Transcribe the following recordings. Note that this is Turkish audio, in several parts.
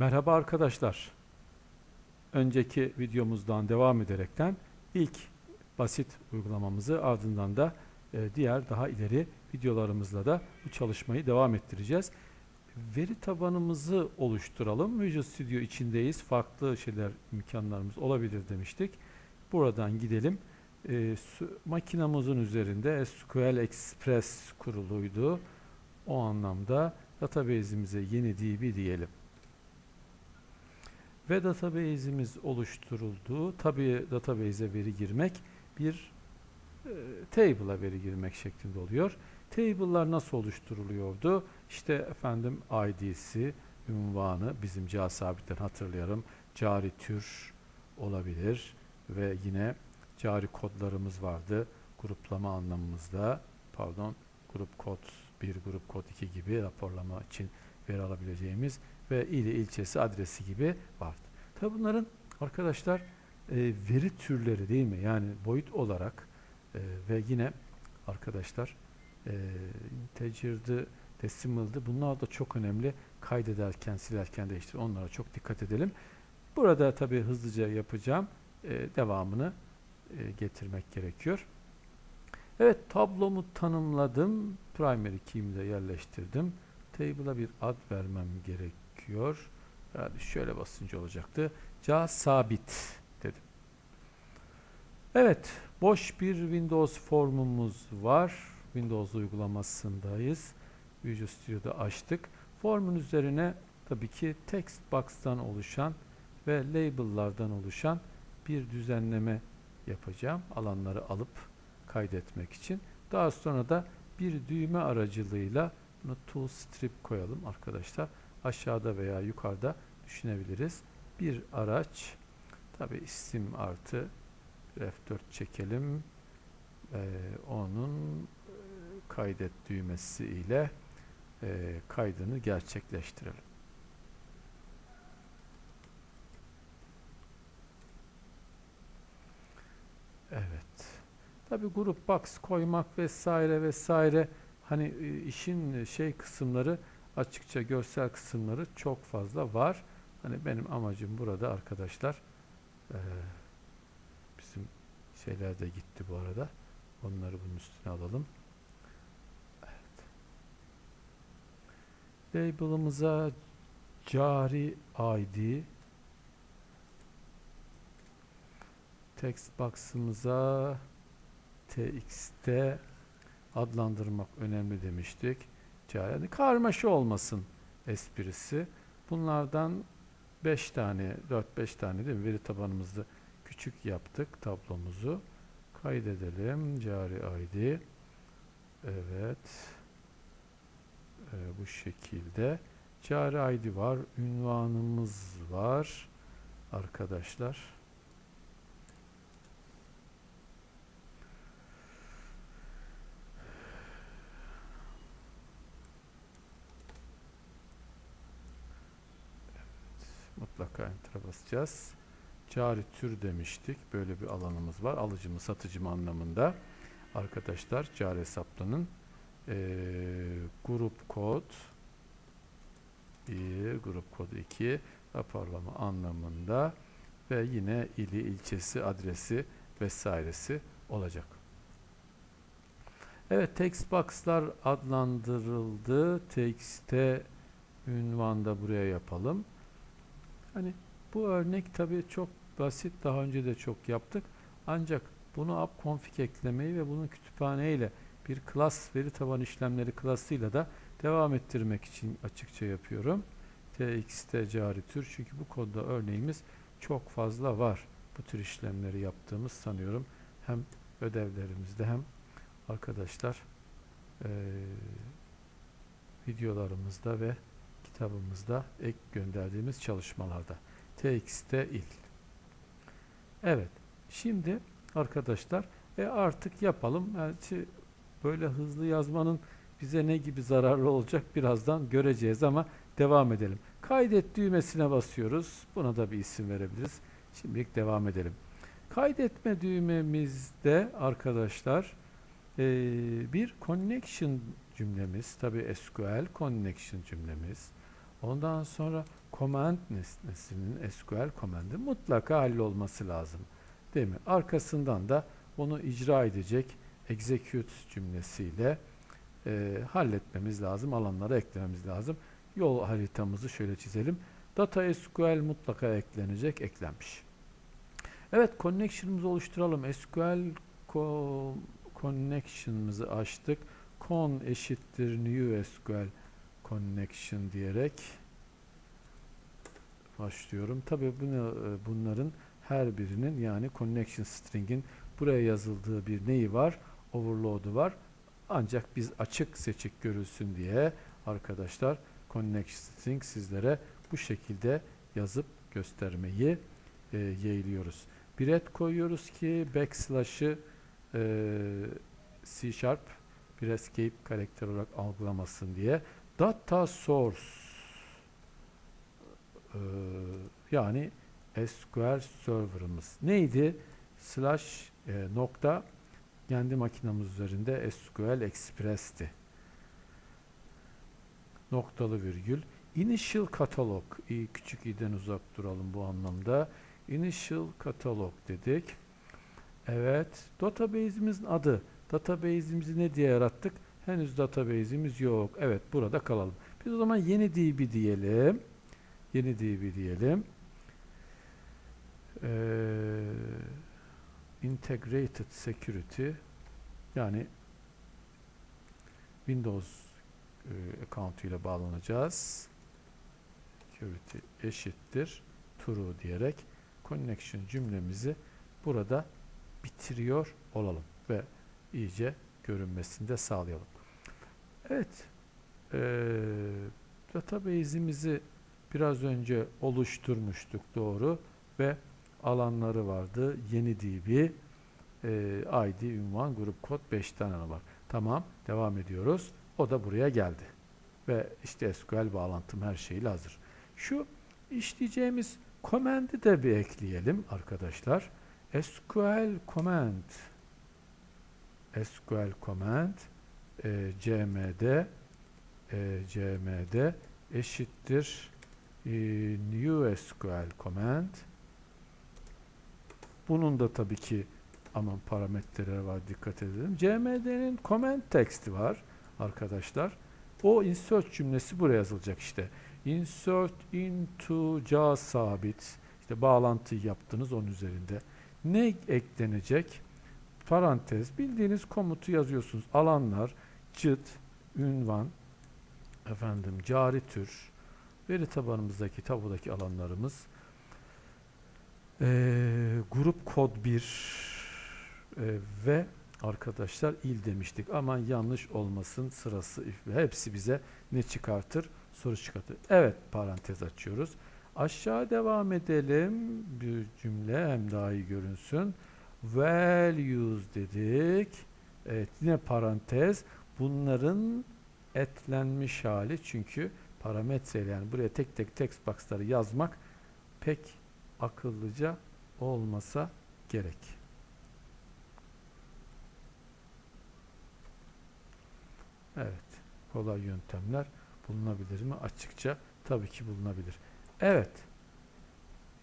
Merhaba arkadaşlar. Önceki videomuzdan devam ederekten ilk basit uygulamamızı ardından da e, diğer daha ileri videolarımızla da bu çalışmayı devam ettireceğiz. Veri tabanımızı oluşturalım. Visual Studio içindeyiz. Farklı şeyler, imkanlarımız olabilir demiştik. Buradan gidelim. E, su, makinamızın üzerinde SQL Express kuruluydu. O anlamda database'imize yeni DB diyelim ve database'imiz oluşturuldu. Tabii database'e veri girmek bir e, table'a veri girmek şeklinde oluyor. Table'lar nasıl oluşturuluyordu? İşte efendim ID'si, ünvanı bizim ca sabitten hatırlayalım. Cari tür olabilir ve yine cari kodlarımız vardı. Gruplama anlamımızda pardon grup kod 1, grup kod 2 gibi raporlama için veri alabileceğimiz ve ili, ilçesi, adresi gibi vardı. Tabi bunların arkadaşlar e, veri türleri değil mi? Yani boyut olarak e, ve yine arkadaşlar e, integer'dı, decimal'dı. Bunlar da çok önemli. Kaydederken, silerken değiştir. Onlara çok dikkat edelim. Burada tabi hızlıca yapacağım. E, devamını e, getirmek gerekiyor. Evet tablomu tanımladım. Primary key'imi de yerleştirdim. Table'a bir ad vermem gerekiyor. Herhalde şöyle basınca olacaktı. Ca sabit dedim. Evet, boş bir Windows formumuz var. Windows uygulamasındayız. Visual Studio'da açtık. Formun üzerine tabii ki text box'tan oluşan ve label'lardan oluşan bir düzenleme yapacağım. Alanları alıp kaydetmek için. Daha sonra da bir düğme aracılığıyla bunu tool strip koyalım arkadaşlar aşağıda veya yukarıda düşünebiliriz. Bir araç tabi isim artı F4 çekelim. Ee, onun kaydet düğmesi ile e, kaydını gerçekleştirelim. Evet. Tabi grup box koymak vesaire vesaire hani işin şey kısımları açıkça görsel kısımları çok fazla var. Hani benim amacım burada arkadaşlar e, bizim şeyler de gitti bu arada. Onları bunun üstüne alalım. Evet. Label'ımıza cari ID text box'ımıza txt adlandırmak önemli demiştik yani karmaşa olmasın esprisi. Bunlardan 5 tane, 4-5 tane değil mi? Veri tabanımızda küçük yaptık tablomuzu. Kaydedelim. Cari ID. Evet. Ee, bu şekilde. Cari ID var. Ünvanımız var. Arkadaşlar. Mutlaka enter'a basacağız. Cari tür demiştik. Böyle bir alanımız var. Alıcı mı satıcı mı anlamında. Arkadaşlar cari hesaplanın. Ee, grup kod 1, grup kod 2 raporlama anlamında ve yine ili, ilçesi, adresi vesairesi olacak. Evet text box'lar adlandırıldı. Text'e ünvan da buraya yapalım. Hani bu örnek tabii çok basit. Daha önce de çok yaptık. Ancak bunu app config eklemeyi ve bunu kütüphaneyle bir class veri taban işlemleri klasıyla da devam ettirmek için açıkça yapıyorum. txt cari tür çünkü bu kodda örneğimiz çok fazla var. Bu tür işlemleri yaptığımız sanıyorum. Hem ödevlerimizde hem arkadaşlar e, videolarımızda ve kitabımızda ek gönderdiğimiz çalışmalarda. TXT il. Evet. Şimdi arkadaşlar e artık yapalım. Yani böyle hızlı yazmanın bize ne gibi zararlı olacak birazdan göreceğiz ama devam edelim. Kaydet düğmesine basıyoruz. Buna da bir isim verebiliriz. Şimdilik devam edelim. Kaydetme düğmemizde arkadaşlar e, bir connection cümlemiz, tabi SQL connection cümlemiz, Ondan sonra command nesnesinin SQL command'i mutlaka hallolması lazım. Değil mi? Arkasından da onu icra edecek execute cümlesiyle e, halletmemiz lazım. Alanlara eklememiz lazım. Yol haritamızı şöyle çizelim. Data SQL mutlaka eklenecek. Eklenmiş. Evet connection'ımızı oluşturalım. SQL co connection'ımızı açtık. Con eşittir new SQL connection diyerek başlıyorum. Tabi bunu, bunların her birinin yani connection string'in buraya yazıldığı bir neyi var? Overload'u var. Ancak biz açık seçik görülsün diye arkadaşlar connection string sizlere bu şekilde yazıp göstermeyi e, yeğliyoruz. Bir et koyuyoruz ki backslash'ı e, C Sharp bir escape karakter olarak algılamasın diye. Data source e, yani SQL server'ımız neydi? Slash e, nokta kendi makinamız üzerinde SQL Express'ti. Noktalı virgül. Initial catalog. İyi, küçük i'den uzak duralım bu anlamda. Initial catalog dedik. Evet. Database'imizin adı. Database'imizi ne diye yarattık? Henüz database'imiz yok. Evet. Burada kalalım. Biz o zaman yeni DB diyelim. Yeni DB diyelim. Ee, integrated security yani Windows e, account ile bağlanacağız. Security eşittir true diyerek connection cümlemizi burada bitiriyor olalım ve iyice görünmesini de sağlayalım. Evet. E, database'imizi biraz önce oluşturmuştuk doğru ve alanları vardı. Yeni DB e, ID, ünvan, grup kod 5 tane var. Tamam. Devam ediyoruz. O da buraya geldi. Ve işte SQL bağlantım her şeyle hazır. Şu işleyeceğimiz command'i de bir ekleyelim arkadaşlar. SQL command SQL command e, cmd e, cmd eşittir e, new SQL command bunun da tabii ki aman parametreleri var dikkat edelim. CMD'nin comment text'i var arkadaşlar. O insert cümlesi buraya yazılacak işte. Insert into ca sabit. İşte bağlantıyı yaptınız onun üzerinde. Ne eklenecek? Parantez. Bildiğiniz komutu yazıyorsunuz. Alanlar, cıt, ünvan, efendim cari tür, veri tabanımızdaki tabudaki alanlarımız, ee, grup kod 1 e, ve arkadaşlar il demiştik. Aman yanlış olmasın sırası hepsi bize ne çıkartır? Soru çıkartır. Evet parantez açıyoruz. Aşağı devam edelim. Bir cümle hem daha iyi görünsün. Values dedik. Evet yine parantez. Bunların etlenmiş hali çünkü parametre yani buraya tek tek text box'ları yazmak pek akıllıca olmasa gerek. Evet. Kolay yöntemler bulunabilir mi? Açıkça tabii ki bulunabilir. Evet.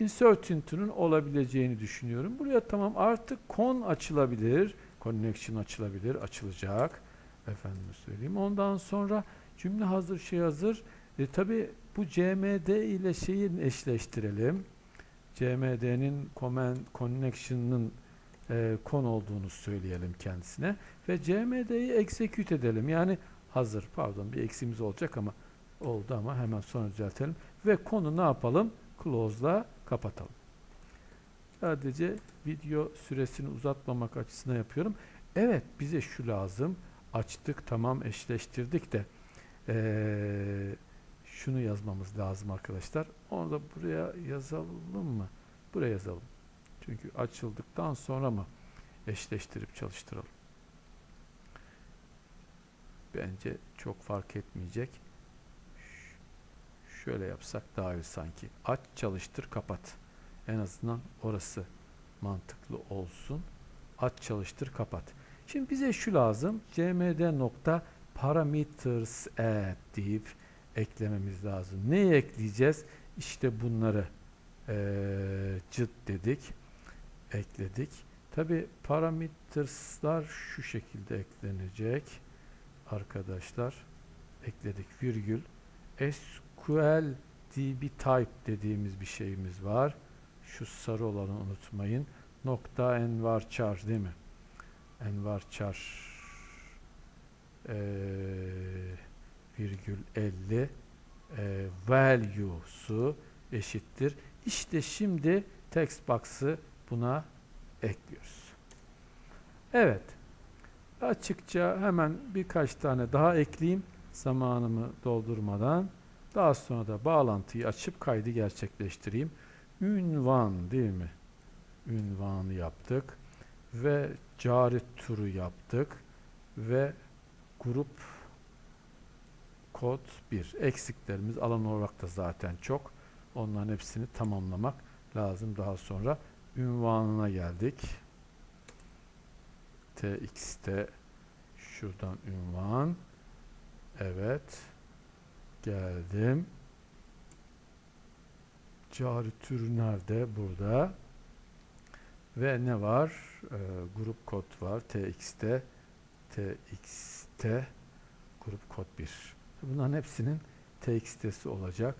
Insert into'nun olabileceğini düşünüyorum. Buraya tamam artık con açılabilir. Connection açılabilir. Açılacak. Efendim söyleyeyim. Ondan sonra cümle hazır şey hazır. E, tabii bu cmd ile şeyi eşleştirelim. cmd'nin connection'ın e, kon olduğunu söyleyelim kendisine ve cmd'yi execute edelim. Yani hazır pardon bir eksimiz olacak ama oldu ama hemen sonra düzeltelim ve konu ne yapalım? Close'la kapatalım. Sadece video süresini uzatmamak açısından yapıyorum. Evet bize şu lazım. Açtık tamam eşleştirdik de ee, şunu yazmamız lazım arkadaşlar. Onu da buraya yazalım mı? Buraya yazalım. Çünkü açıldıktan sonra mı eşleştirip çalıştıralım? Bence çok fark etmeyecek. Şöyle yapsak daha iyi sanki. Aç, çalıştır, kapat. En azından orası mantıklı olsun. Aç, çalıştır, kapat. Şimdi bize şu lazım. cmd nokta parameters add deyip eklememiz lazım. Neyi ekleyeceğiz? İşte bunları eee cıt dedik, ekledik. Tabi parametresler şu şekilde eklenecek arkadaşlar. Ekledik virgül. SQL DB type dediğimiz bir şeyimiz var. Şu sarı olanı unutmayın. Nokta envarchar değil mi? Envarchar eee virgül 50 eee value'su eşittir. İşte şimdi text box'ı buna ekliyoruz. Evet. Açıkça hemen birkaç tane daha ekleyeyim zamanımı doldurmadan. Daha sonra da bağlantıyı açıp kaydı gerçekleştireyim. Ünvan değil mi? Ünvanı yaptık ve cari turu yaptık ve grup kod 1. Eksiklerimiz alan olarak da zaten çok. Onların hepsini tamamlamak lazım. Daha sonra ünvanına geldik. TXT şuradan ünvan. Evet. Geldim. Cari türü nerede? Burada. Ve ne var? Ee, grup kod var. TXT TXT grup kod 1. Bunların hepsinin TXT'si olacak.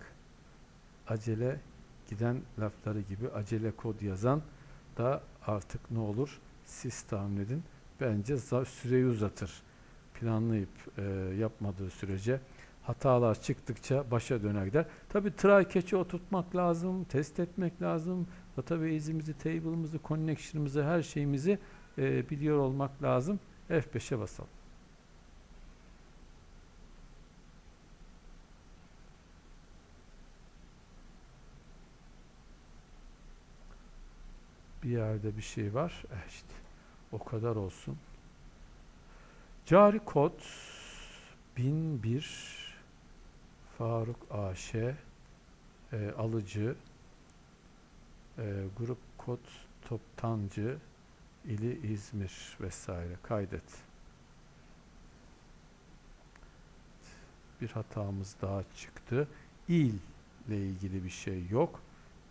Acele giden lafları gibi acele kod yazan da artık ne olur? Siz tahmin edin. Bence süreyi uzatır. Planlayıp e, yapmadığı sürece hatalar çıktıkça başa döner gider. Tabi try catch'i oturtmak lazım, test etmek lazım. Database'imizi, table'ımızı, connection'ımızı, her şeyimizi e, biliyor olmak lazım. F5'e basalım. Bir yerde bir şey var. Eh işte o kadar olsun. Cari kod 1001 Faruk AŞ e, alıcı e, grup kod toptancı ili İzmir vesaire kaydet. Bir hatamız daha çıktı. İl ile ilgili bir şey yok.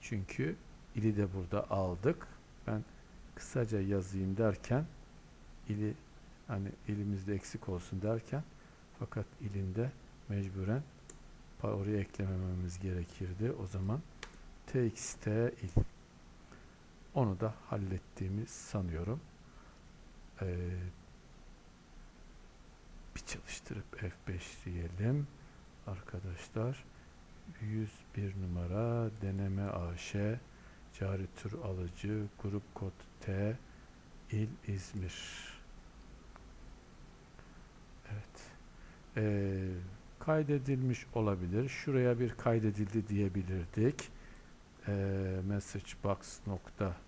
Çünkü ili de burada aldık. Ben kısaca yazayım derken ili hani elimizde eksik olsun derken fakat ilinde mecburen oraya eklemememiz gerekirdi. O zaman txt il. Onu da hallettiğimi sanıyorum. Ee, bir çalıştırıp F5 diyelim. Arkadaşlar 101 numara deneme AŞ cari tür alıcı grup kod T il İzmir. Evet. Ee, kaydedilmiş olabilir. Şuraya bir kaydedildi diyebilirdik. Ee, message box nokta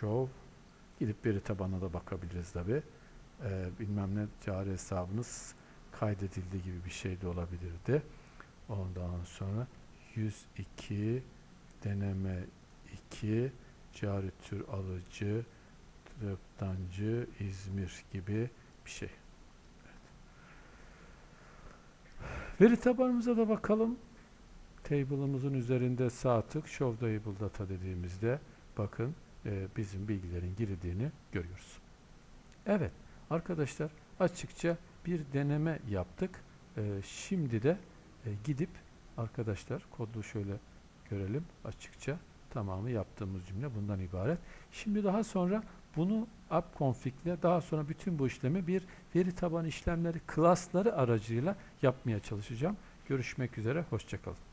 show gidip veri tabanına da bakabiliriz tabi. Ee, bilmem ne cari hesabınız kaydedildi gibi bir şey de olabilirdi. Ondan sonra 102 deneme 2 cari tür alıcı toptancı İzmir gibi bir şey. Veri tabanımıza da bakalım. Table'ımızın üzerinde sağ tık Show Data dediğimizde bakın e, bizim bilgilerin girildiğini görüyoruz. Evet arkadaşlar açıkça bir deneme yaptık. E, şimdi de e, gidip arkadaşlar kodu şöyle görelim açıkça tamamı yaptığımız cümle bundan ibaret. Şimdi daha sonra bunu app config ile daha sonra bütün bu işlemi bir veri tabanı işlemleri klasları aracıyla yapmaya çalışacağım. Görüşmek üzere, hoşçakalın.